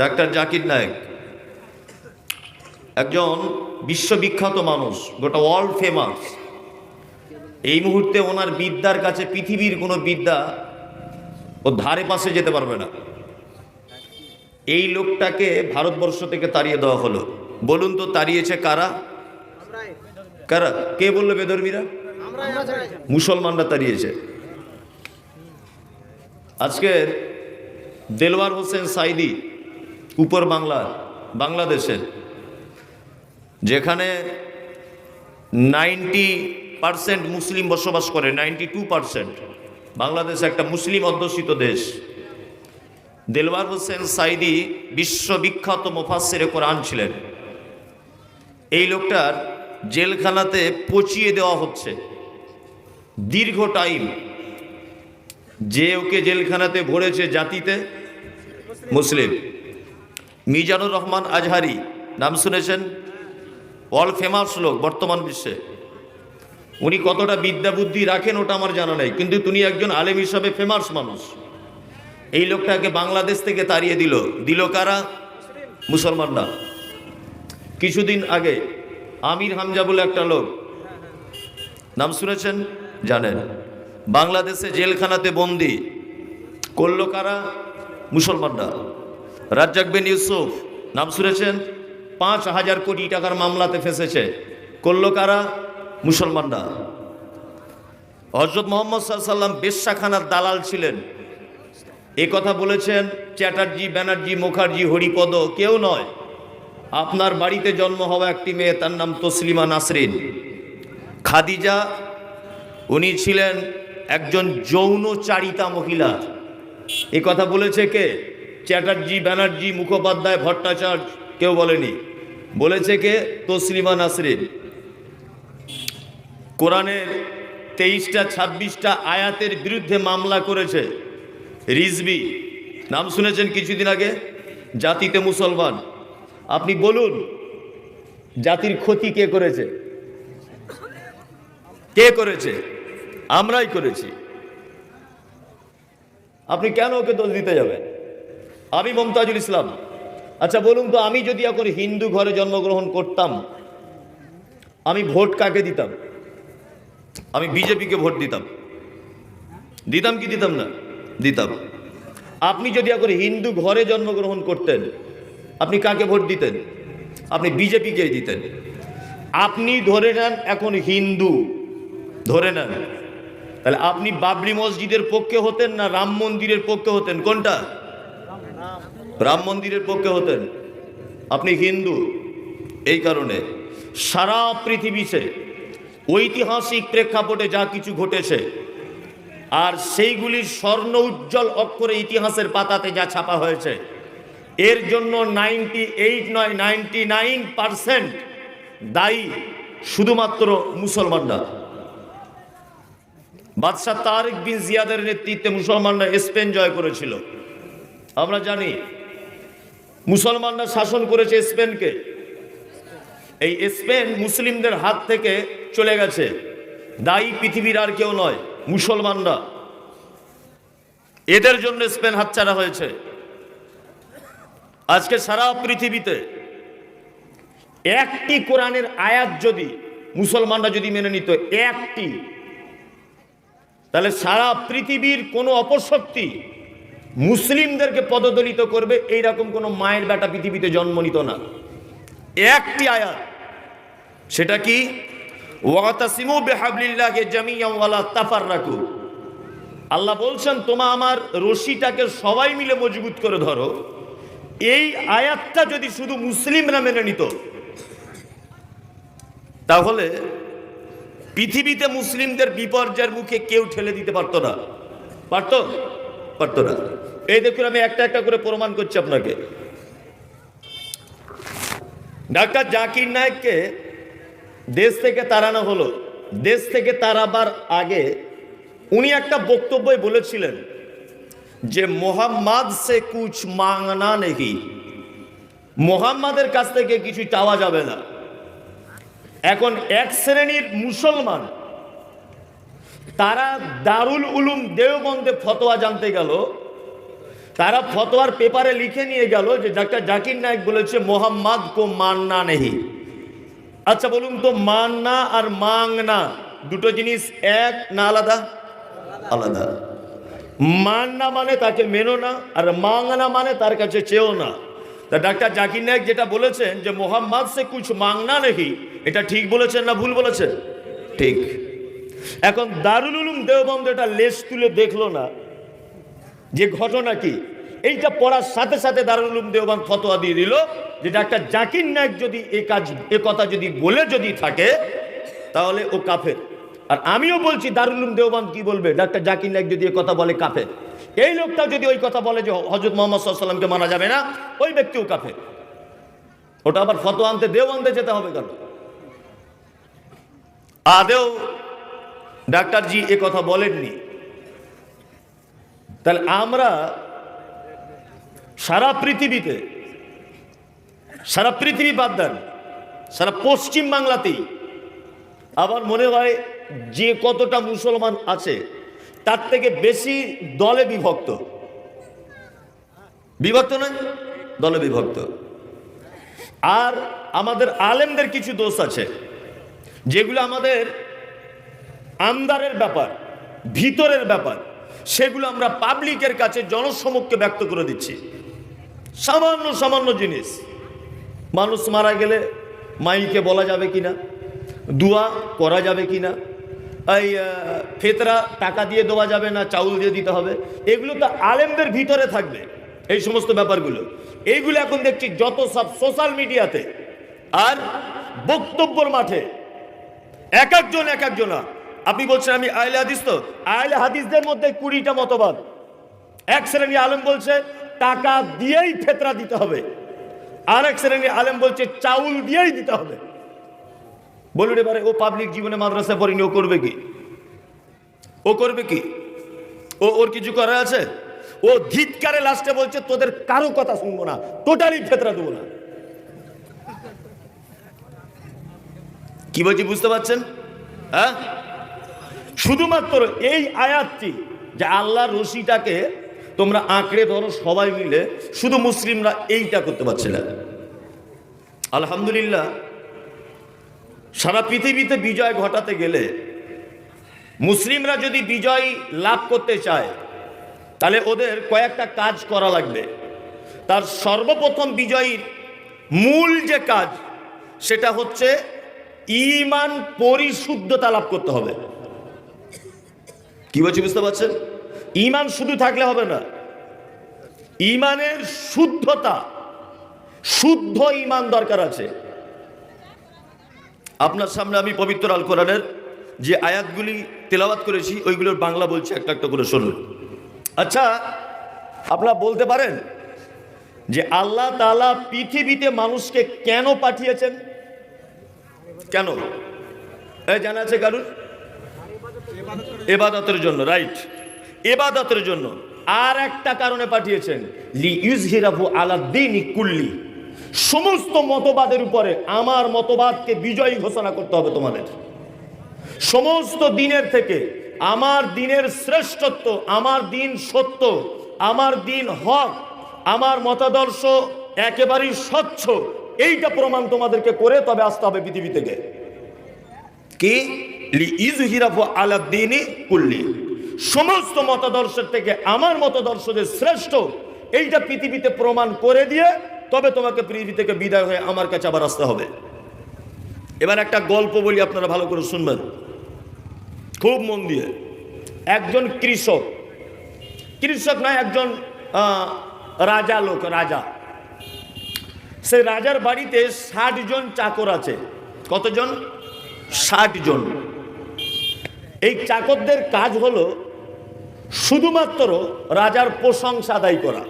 Doctor Zakir Naik, একজন বিশ্ববিখ্যাত মানুষ, গোটা ওয়ার্ল্ড ফেমাস এই মুহূর্তে ওনার বিদ্যার কাছে পৃথিবীর কোনো বিদ্যা ও ধারে পাশে যেতে পারবে না। এই লোকটাকে ভারতবর্ষ থেকে তাড়িয়ে দেওয়া হলো। বলুন তো, তাড়িয়েছে কারা? কারা? কে বলল বেদর্মীরা মুসলমানরা তাড়িয়েছে। আজকের দেলওয়ার হোসেন সাইদি উপর বাংলার বাংলাদেশের। যেখানে নাইনটি পার্সেন্ট মুসলিম বসবাস করে, নাইনটি টু পার্সেন্ট। বাংলাদেশ একটা মুসলিম অধ্যুষিত দেশ। দেলওয়ার হোসেন সাইদি বিশ্ববিখ্যাত মোফাসের কোরআন ছিলেন। এই লোকটার জেলখানাতে পচিয়ে দেওয়া হচ্ছে। দীর্ঘ টাইম যে ওকে জেলখানাতে ভরেছে জাতিতে মুসলিম। মিজানুর রহমান আজহারি, নাম শুনেছেন? অল ফেমাস লোক, বর্তমান বিশ্বে। উনি কতটা বিদ্যা বুদ্ধি রাখেন ওটা আমার জানা নেই, কিন্তু তিনি একজন আলেম হিসাবে ফেমাস মানুষ। এই লোকটাকে বাংলাদেশ থেকে তাড়িয়ে দিল। দিল কারা? মুসলমানরা। কিছুদিন আগে আমির হামজা বলে একটা লোক, নাম শুনেছেন? জানেন। বাংলাদেশে জেলখানাতে বন্দি করল কারা? মুসলমানরা। রাজ্জাক বিন ইউসুফ, নাম শুনেছেন? পাঁচ হাজার কোটি টাকার মামলাতে ফেসেছে। করল কারা? মুসলমানরা। হজরত মোহাম্মদ সাল্লাম বেশ্যাখানার দালাল ছিলেন। এ কথা বলেছেন, চ্যাটার্জি, ব্যানার্জি, মুখার্জি, হরিপদ, কেউ নয়। আপনার বাড়িতে জন্ম হওয়া একটি মেয়ে, তার নাম তসলিমা নাসরিন। খাদিজা, উনি ছিলেন একজন যৌনচারিতা মহিলা। এ কথা বলেছে কে? চ্যাটার্জি, ব্যানার্জি, মুখোপাধ্যায়, ভট্টাচার্য, কেউ বলেনি। বলেছে কে? তসলিমা নাসরিন। কোরআনের তেইশটা, ছাব্বিশটা আয়াতের বিরুদ্ধে মামলা করেছে রিজবি নাম শুনেছেন কিছুদিন আগে? জাতিতে মুসলমান। আপনি বলুন, জাতির ক্ষতি কে করেছে? কে করেছে? আমরাই করেছি। আপনি কেন ওকে দোষ দিতে যাবেন? আমি মমতাজুল ইসলাম। আচ্ছা বলুন তো, আমি যদি এখন হিন্দু ঘরে জন্মগ্রহণ করতাম, আমি ভোট কাকে দিতাম? আমি বিজেপিকে ভোট দিতাম। দিতাম কি দিতাম না? দিতাম। আপনি যদি এখন হিন্দু ঘরে জন্মগ্রহণ করতেন, আপনি কাকে ভোট দিতেন? আপনি বিজেপিকে দিতেন। আপনি ধরে নেন এখন হিন্দু। ধরে নেন। তাহলে আপনি বাবরি মসজিদের পক্ষে হতেন না রাম মন্দিরের পক্ষে হতেন? কোনটা? রাম মন্দিরের পক্ষে হতেন। আপনি হিন্দু, এই কারণে সারা পৃথিবীতে ঐতিহাসিক প্রেক্ষাপটে যা কিছু ঘটেছে, আর সেইগুলির স্বর্ণ উজ্জ্বল অক্ষরে ইতিহাসের পাতাতে যা ছাপা হয়েছে, এর জন্য নাইনটি এইট নয়, নাইনটি নাইন পারসেন্ট দায়ী শুধুমাত্র মুসলমানরা। বাদশাহ তারিক বিন জিয়াদের নেতৃত্বে মুসলমানরা স্পেন জয় করেছিল। আমরা জানি মুসলমানরা শাসন করেছে স্পেনকে। এই স্পেন মুসলিমদের হাত থেকে চলে গেছে। দায়ী পৃথিবীর আর কেউ নয়, মুসলমানরা। এদের জন্য স্পেন হাতছাড়া হয়েছে। আজকে সারা পৃথিবীতে একটি কোরআনের আয়াত যদি মুসলমানরা যদি মেনে নিত, একটি, তাহলে সারা পৃথিবীর কোনো অপশক্তি মুসলিমদেরকে পদদলিত করবে, এইরকম কোনো মায়ের বেটা পৃথিবীতে জন্ম নিত না। একটি আয়াত, সেটা কি? ওয়াতাসিমু বিহাবলিল্লাহি জামিয়ান ওয়ালা তাফাররাকু। আল্লাহ বলছেন তোমা আমার রশিটাকে সবাই মিলে মজবুত করে ধরো। এই আয়াতটা যদি শুধু মুসলিমরা মেনে নিত, তাহলে পৃথিবীতে মুসলিমদের বিপর্যয়ের মুখে কেউ ঠেলে দিতে পারতো না। পারতো? পারতো না। এই দেখুন, আমি একটা একটা করে প্রমাণ করছি আপনাকে। ডাক্তার জাকির নায়েককে দেশ থেকে তাড়ানো হলো। দেশ থেকে তাড়াবার আগে উনি একটা বক্তব্যে বলেছিলেন যে, মোহাম্মদ সে কুচ মাংনা নেই মোহাম্মদের কাছ থেকে কিছু চাওয়া যাবে না। এখন এক শ্রেণির মুসলমান তারা দারুল উলুম দেওবন্দে ফতোয়া জানতে গেল। তারা ফতোয়ার পেপারে লিখে নিয়ে গেল যে ডাক্তার জাকির নায়ক বলেছে, মোহাম্মদ কো মাননা নেহি। আচ্ছা বলুন তো, মাননা আর মাংনা দুটো জিনিস এক না আলাদা? আলাদা। মাননা মানে তাকে মেনো না, আর মাংনা মানে তার কাছে চেয়েও না। তা ডাক্তার জাকির নায়ক যেটা বলেছেন যে, মোহাম্মদ সে কুছ মাংনা নেহি, এটা ঠিক বলেছেন না ভুল বলেছেন? ঠিক। এখন দারুল উলুম দেওবন্দ এটা লেস তুলে দেখল না। যে ঘটনা কি? এইটা পড়ার সাথে সাথে দারুল উলুম দেওবান ফতোয়া দিয়ে দিল যে ডাক্তার জাকির নায়ক যদি এ কাজ, এ কথা যদি বলে যদি থাকে, তাহলে ও কাফের। আর আমিও বলছি, দারুল উলুম দেওবান কি বলবে? ডাক্তার জাকির নায়ক যদি এ কথা বলে, কাফের। এই লোকটা যদি ওই কথা বলে যে হজরত মোহাম্মদ সাল্লামকে মানা যাবে না, ওই ব্যক্তিও কাফের। ওটা আবার ফতোয়া আনতে দেও আনতে যেতে হবে কেন? আদেও ডাক্তারজি এ কথা বলেননি। তাহলে আমরা সারা পৃথিবীতে, সারা পৃথিবী বাদ দেন, সারা পশ্চিম বাংলাতেই আমার মনে হয় যে কতটা মুসলমান আছে, তার থেকে বেশি দলে বিভক্ত। বিভক্ত নয়, দলে বিভক্ত। আর আমাদের আলেমদের কিছু দোষ আছে, যেগুলো আমাদের আমদারের ব্যাপার, ভিতরের ব্যাপার, সেগুলো আমরা পাবলিকের কাছে জনসমক্ষে ব্যক্ত করে দিচ্ছি। সামান্য সামান্য জিনিস। মানুষ মারা গেলে মাইকে বলা যাবে কি না দোয়া করা যাবে কিনা, এই ফেতরা টাকা দিয়ে দেওয়া যাবে না, চাউল দিয়ে দিতে হবে, এগুলো তো আলেমদের ভিতরে থাকবে, এই সমস্ত ব্যাপারগুলো। এইগুলো এখন দেখছি যত সব সোশ্যাল মিডিয়াতে আর বক্তব্যর মাঠে, এক একজন, এক একজনা আপনি বলছেন আমি আইলে হাদিস তো? আইলে হাদিসদের মধ্যে কুড়িটা মতবাদ। এক শ্রেণি আলেম বলছে, টাকা দিয়েই ফেতরা দিতে হবে। আর এক শ্রেণি আলেম বলছে, চাউল দিয়েই দিতে হবে। বলুন এবারে, ও পাবলিক জীবনে মাদ্রাসা পড়েনি, ও করবে কি? ও করবে কি? ও, ওর কিছু করার আছে? ও ধিৎকারে লাস্টে বলছে, তোদের কারও কথা শুনব না, টোটালি ফেতরা দেবো না। কি বলছি, বুঝতে পারছেন? হ্যাঁ? শুধুমাত্র এই আয়াতটি যে আল্লাহর রশিটাকে তোমরা আঁকড়ে ধরো সবাই মিলে, শুধু মুসলিমরা এইটা করতে পারছে না। আলহামদুলিল্লাহ, সারা পৃথিবীতে বিজয় ঘটাতে গেলে মুসলিমরা যদি বিজয় লাভ করতে চায়, তাহলে ওদের কয়েকটা কাজ করা লাগবে। তার সর্বপ্রথম বিজয়ীর মূল যে কাজ, সেটা হচ্ছে ইমান পরিশুদ্ধতা লাভ করতে হবে। কি বলছি বুঝতে পারছেন? ইমান শুধু থাকলে হবে না। ইমানের শুদ্ধতা, শুদ্ধ ইমান দরকার আছে। আপনার সামনে আমি পবিত্র আল কোরআনের যে আয়াতগুলি তেলাবাত করেছি, ওইগুলোর বাংলা বলছি, একটা একটা করে শুনুন। আচ্ছা আপনারা বলতে পারেন যে আল্লাহ তাআলা পৃথিবীতে মানুষকে কেন পাঠিয়েছেন? কেন? জানা আছে কারুর? এবাদতের জন্য রাইট এবাদতের জন্য। আর একটা কারণে পাঠিয়েছেন লি ইউজহিরাফু আলাদ্দিন কুল্লি। সমস্ত মতবাদের উপরে আমার মতবাদকে বিজয়ী ঘোষণা করতে হবে তোমাদের। সমস্ত দিনের থেকে আমার দিনের শ্রেষ্ঠত্ব, আমার দিন সত্য, আমার দিন হক, আমার মতাদর্শ একেবারেই স্বচ্ছ, এইটা প্রমাণ তোমাদেরকে করে তবে আসতে হবে পৃথিবী থেকে। কি? সমস্ত মতাদর্শের থেকে আমার মতাদর্শ যে শ্রেষ্ঠ, এইটা পৃথিবীতে প্রমাণ করে দিয়ে তবে তোমাকে পৃথিবী থেকে বিদায় হয়ে আমার কাছে আবার আসতে হবে। এবার একটা গল্প বলি, আপনারা ভালো করে শুনবেন। খুব মন দিয়ে। একজন কৃষক কৃষক নয়, একজন রাজা লোক, রাজা। সেই রাজার বাড়িতে ষাট জন চাকর আছে। কতজন? ষাট জন। এই চাকরদের কাজ হলো শুধুমাত্র রাজার প্রশংসা আদায় করা।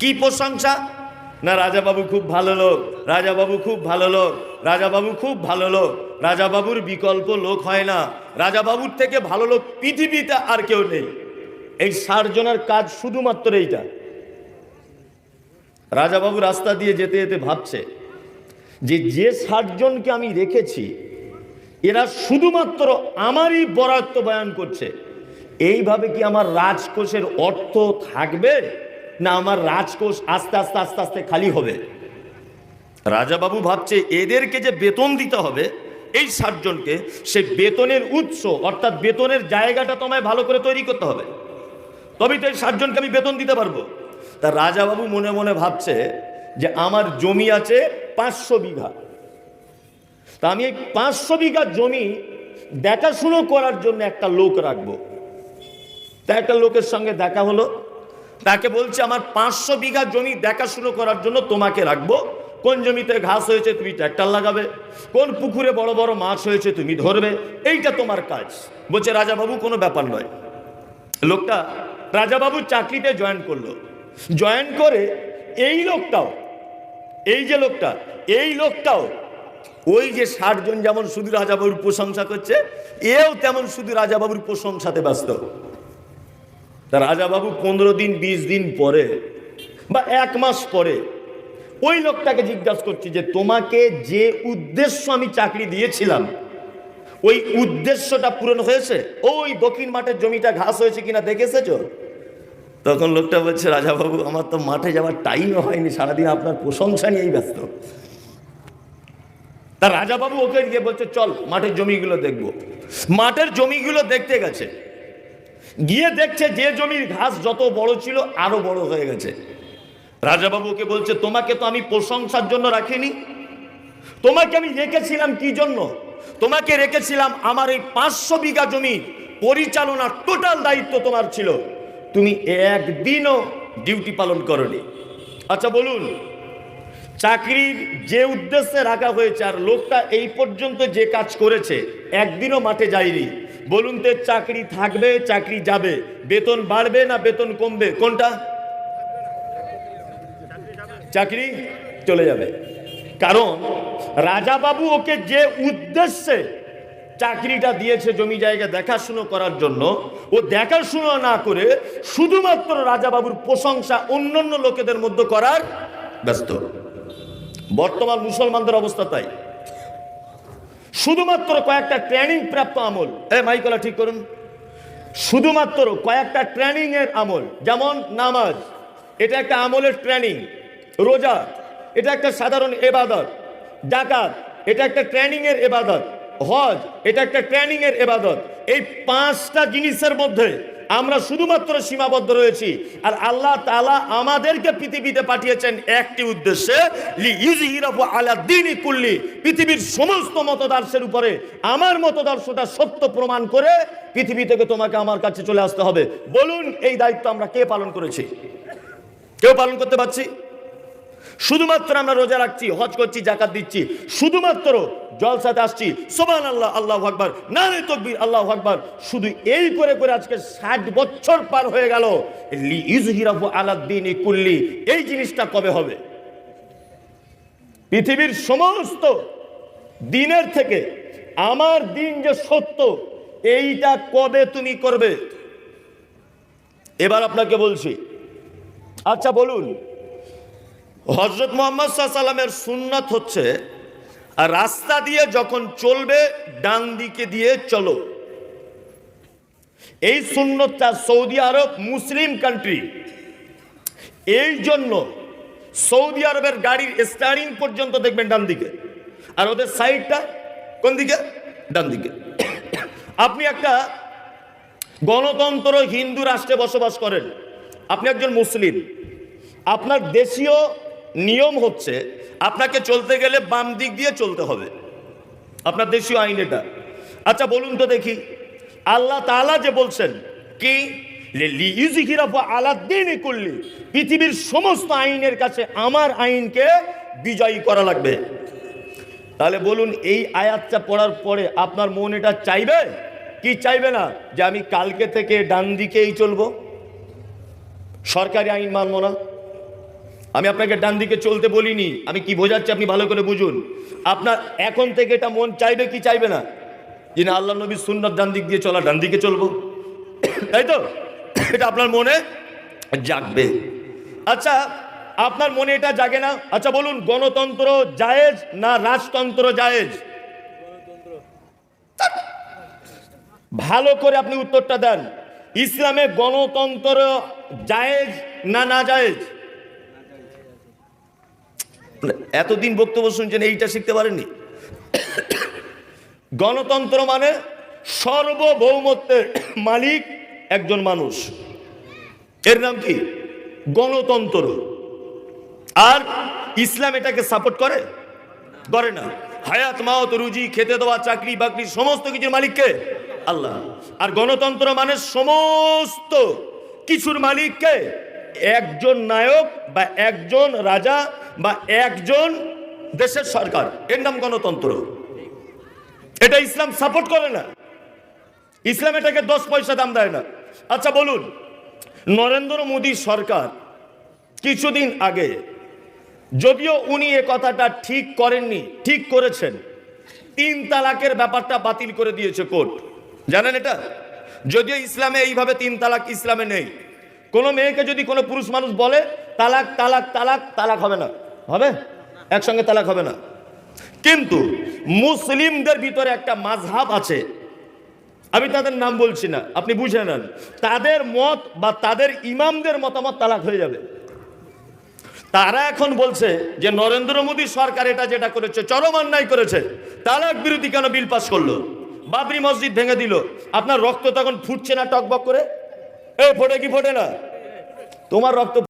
কি প্রশংসা? না, রাজাবাবু খুব ভালো লোক, রাজাবাবু খুব ভালো লোক, রাজাবাবু খুব ভালো লোক, রাজাবাবুর বিকল্প লোক হয় না, রাজাবাবুর থেকে ভালো লোক পৃথিবীতে আর কেউ নেই। এই ষাট জনের কাজ শুধুমাত্র এইটা। রাজাবাবু রাস্তা দিয়ে যেতে যেতে ভাবছে যে যে ষাট জনকে আমি রেখেছি এরা শুধুমাত্র আমারই বরাত্ম বয়ান করছে। এইভাবে কি আমার রাজকোষের অর্থ থাকবে না আমার রাজকোষ আস্তে আস্তে আস্তে আস্তে খালি হবে? রাজাবাবু ভাবছে এদেরকে যে বেতন দিতে হবে, এই ষাটজনকে সে বেতনের উৎস, অর্থাৎ বেতনের জায়গাটা তোমায় ভালো করে তৈরি করতে হবে। তবেই তো এই ষাটজনকে আমি বেতন দিতে পারব। তা রাজাবাবু মনে মনে ভাবছে যে আমার জমি আছে পাঁচশো বিঘা। তা আমি এই পাঁচশো বিঘা জমি দেখাশুনো করার জন্য একটা লোক রাখব। তা একটা লোকের সঙ্গে দেখা হলো। তাকে বলছে, আমার পাঁচশো বিঘা জমি দেখাশুনো করার জন্য তোমাকে রাখব। কোন জমিতে ঘাস হয়েছে তুমি ট্র্যাক্টর লাগাবে। কোন পুকুরে বড় বড় মাছ হয়েছে তুমি ধরবে। এইটা তোমার কাজ। বলছে, রাজাবাবু, কোনো ব্যাপার নয়। লোকটা রাজাবাবু চাকরিতে জয়েন করল। জয়েন করে এই লোকটাও, এই যে লোকটা, এই লোকটাও ওই যে ষাট জন যেমন শুধু রাজাবাবুর প্রশংসা করছে, এও তেমন শুধু রাজাবাবুর প্রশংসাতে ব্যস্ত। তা রাজাবাবু পনেরো দিন, বিশ দিন পরে বা এক মাস পরে ওই লোকটাকে জিজ্ঞাসা করছি যে, তোমাকে যে উদ্দেশ্য আমি চাকরি দিয়েছিলাম, ওই উদ্দেশ্যটা পূরণ হয়েছে? ওই দক্ষিণ মাঠের জমিটা ঘাস হয়েছে কিনা দেখে এসেছ? তখন লোকটা বলছে, রাজাবাবু, আমার তো মাঠে যাওয়ার টাইমও হয়নি, সারাদিন আপনার প্রশংসা নিয়েই ব্যস্ত। তা রাজাবাবু ওকে গিয়ে বলছে, চল, মাঠের জমিগুলো দেখব। মাঠের জমিগুলো দেখতে গেছে। গিয়ে দেখছে যে জমির ঘাস যত বড় ছিল, আরও বড় হয়ে গেছে। রাজাবাবু ওকে বলছে, তোমাকে তো আমি প্রশংসার জন্য রাখিনি। তোমাকে আমি রেখেছিলাম কি জন্য? তোমাকে রেখেছিলাম আমার এই পাঁচশো বিঘা জমি পরিচালনার টোটাল দায়িত্ব তোমার ছিল। তুমি একদিনও ডিউটি পালন করনি। আচ্ছা বলুন চাকরির যে উদ্দেশ্যে রাখা হয়েছে আর লোকটা এই পর্যন্ত যে কাজ করেছে, একদিনও মাঠে যায়নি। বলুন তো, চাকরি থাকবে, চাকরি যাবে। বেতন বাড়বে না বেতন কমবে? কোনটা? চাকরি চলে যাবে। কারণ রাজাবাবু ওকে যে উদ্দেশ্যে চাকরিটা দিয়েছে জমি জায়গা দেখাশুনো করার জন্য, ও দেখাশুনো না করে শুধুমাত্র রাজাবাবুর প্রশংসা অন্যান্য লোকেদের মধ্যে করার ব্যস্ত। বর্তমান মুসলমানদের অবস্থা তাই। শুধুমাত্র কয়েকটা ট্রেনিং প্রাপ্ত আমল। এ মাইকলা ঠিক করুন। শুধুমাত্র কয়েকটা ট্রেনিং এর আমল। যেমন নামাজ, এটা একটা আমলের ট্রেনিং রোজা, এটা একটা সাধারণ এবাদত। ডাকাত এটা একটা ট্রেনিং এর এবাদত। হজ, এটা একটা ট্রেনিং এর এবাদত। এই পাঁচটা জিনিসের মধ্যে আমরা শুধুমাত্র সীমাবদ্ধ রয়েছি। আর আল্লাহ তালা আমাদেরকে পৃথিবীতে পাঠিয়েছেন একটি উদ্দেশ্যে কুল্লি। পৃথিবীর সমস্ত মতদর্শের উপরে আমার মতদর্শটা সত্য প্রমাণ করে পৃথিবী থেকে তোমাকে আমার কাছে চলে আসতে হবে। বলুন, এই দায়িত্ব আমরা কে পালন করেছি? কেউ পালন করতে পারছি? শুধুমাত্র আমরা রোজা রাখছি, হজ করছি জাকাত দিচ্ছি। শুধুমাত্র জলসাতে আসছি। সোবান আল্লাহ আল্লাহ আকবার। নারে তকবির, আল্লাহ আকবার। শুধু এই করে করে আজকে ষাট বছর পার হয়ে গেল। আলাদ্দিন কুল্লি, এই জিনিসটা কবে হবে? পৃথিবীর সমস্ত দিনের থেকে আমার দিন যে সত্য, এইটা কবে তুমি করবে? এবার আপনাকে বলছি। আচ্ছা বলুন। হজরত মোহাম্মদ সাল্লামের সুন্নত হচ্ছে আর রাস্তা দিয়ে যখন চলবে, ডান দিকে দিয়ে চলো। এই সুন্নতটা সৌদি আরব মুসলিম কান্ট্রি এই জন্য সৌদি আরবের গাড়ির স্টারিং পর্যন্ত দেখবেন ডান দিকে। আর ওদের সাইডটা কোন দিকে? ডান দিকে। আপনি একটা গণতন্ত্র হিন্দু রাষ্ট্রে বসবাস করেন। আপনি একজন মুসলিম। আপনার দেশীয় নিয়ম হচ্ছে আপনাকে চলতে গেলে বাম দিক দিয়ে চলতে হবে। আপনার দেশীয় আইন এটা। আচ্ছা বলুন তো দেখি। আল্লাহ তাআলা যে বলছেন কি? করলি পৃথিবীর সমস্ত আইনের কাছে আমার আইনকে বিজয়ী করা লাগবে। তাহলে বলুন, এই আয়াতটা পড়ার পরে আপনার মন এটা চাইবে? কি চাইবে না? যে আমি কালকে থেকে ডান দিকেই চলবো? সরকারি আইন মানবো না? আমি আপনাকে ডান দিকে চলতে বলিনি, আমি কি বোঝাচ্ছি আপনি ভালো করে বুঝুন। আপনার এখন থেকে এটা মন চাইবে কি চাইবে না? যে না, আল্লাহ নবী সুন্নত ডান দিক দিয়ে চলা, ডান দিকে চলবো। তাই তো? এটা আপনার মনে জাগবে। আচ্ছা আপনার মনে এটা জাগে না? আচ্ছা বলুন, গণতন্ত্র জায়েজ না রাজতন্ত্র জায়েজ? ভালো করে আপনি উত্তরটা দেন। ইসলামে গণতন্ত্র জায়েজ না না জায়েজ? এতদিন বক্তব্য শুনছেন, এইটা শিখতে পারেননি? গণতন্ত্র মানে সর্বভৌমত্বের মালিক একজন মানুষ। এর নাম কি? গণতন্ত্র। আর ইসলাম এটাকে সাপোর্ট করে? করে না। হায়াত, মাওত, রুজি, খেতে দেওয়া, চাকরি, বাকরি, সমস্ত কিছুর মালিককে আল্লাহ। আর গণতন্ত্র মানে সমস্ত কিছুর মালিককে একজন নায়ক বা একজন রাজা বা একজন দেশের সরকার। এর নাম গণতন্ত্র। এটা ইসলাম সাপোর্ট করে না। ইসলাম এটাকে দশ পয়সা দাম দেয় না। আচ্ছা বলুন, নরেন্দ্র মোদী সরকার কিছুদিন আগে যদিও উনি এ কথাটা ঠিক করেননি, ঠিক করেছেন, তিন তালাকের ব্যাপারটা বাতিল করে দিয়েছে কোর্ট। জানেন এটা? যদিও ইসলামে এইভাবে তিন তালাক ইসলামে নেই। কোনো মেয়েকে যদি কোনো পুরুষ মানুষ বলে, তালাক তালাক তালাক তালাক হবে না। হবে? একসঙ্গে তালাক হবে না। কিন্তু মুসলিমদের ভিতরে একটা মাঝহাব আছে। আমি তাদের নাম বলছি না, আপনি বুঝে নেন। তাদের মত বা তাদের ইমামদের মতামত তালাক হয়ে যাবে। তারা এখন বলছে যে, নরেন্দ্র মোদী সরকার এটা যেটা করেছে, চরম অন্যায় করেছে, তালাক বিরোধী কেন বিল পাস করল? বাবরি মসজিদ ভেঙে দিল, আপনার রক্ত তখন ফুটছে না টকবক করে? এ, ফোটে কি ফোটে না? তোমার রক্ত